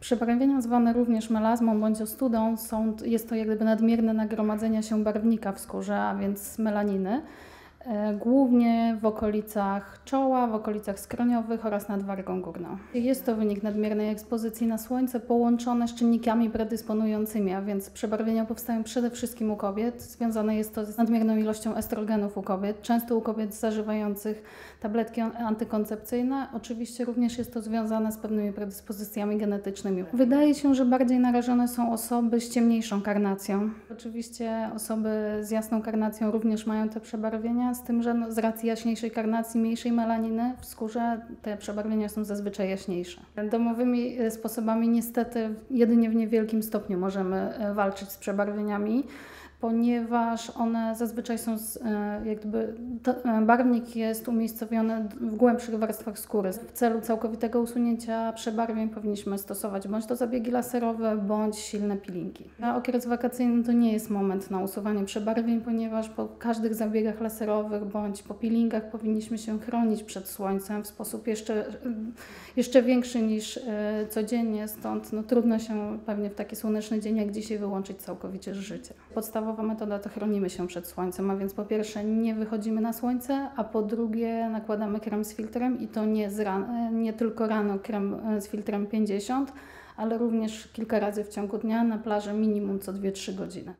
Przebarwienia zwane również melazmą bądź ostudą są, jest to jak gdyby nadmierne nagromadzenie się barwnika w skórze, a więc melaniny, głównie w okolicach czoła, w okolicach skroniowych oraz nad wargą górną. Jest to wynik nadmiernej ekspozycji na słońce połączone z czynnikami predysponującymi, a więc przebarwienia powstają przede wszystkim u kobiet. Związane jest to z nadmierną ilością estrogenów u kobiet, często u kobiet zażywających tabletki an- antykoncepcyjne. Oczywiście również jest to związane z pewnymi predyspozycjami genetycznymi. Wydaje się, że bardziej narażone są osoby z ciemniejszą karnacją. Oczywiście osoby z jasną karnacją również mają te przebarwienia, z tym, że no, z racji jaśniejszej karnacji, mniejszej melaniny w skórze te przebarwienia są zazwyczaj jaśniejsze. Domowymi e, sposobami niestety jedynie w niewielkim stopniu możemy e, walczyć z przebarwieniami ponieważ one zazwyczaj są, z, e, jakby, e, barwnik jest umiejscowiony w głębszych warstwach skóry. W celu całkowitego usunięcia przebarwień powinniśmy stosować bądź to zabiegi laserowe, bądź silne peelingi. Na okres wakacyjny to nie jest moment na usuwanie przebarwień, ponieważ po każdych zabiegach laserowych bądź po peelingach powinniśmy się chronić przed słońcem w sposób jeszcze, jeszcze większy niż e, codziennie, stąd no, trudno się pewnie w taki słoneczny dzień jak dzisiaj wyłączyć całkowicie z życia. Podstawowa metoda to chronimy się przed słońcem, a więc po pierwsze nie wychodzimy na słońce, a po drugie nakładamy krem z filtrem i to nie, ran, nie tylko rano krem e, z filtrem 50, ale również kilka razy w ciągu dnia na plaży minimum co 2-3 godziny.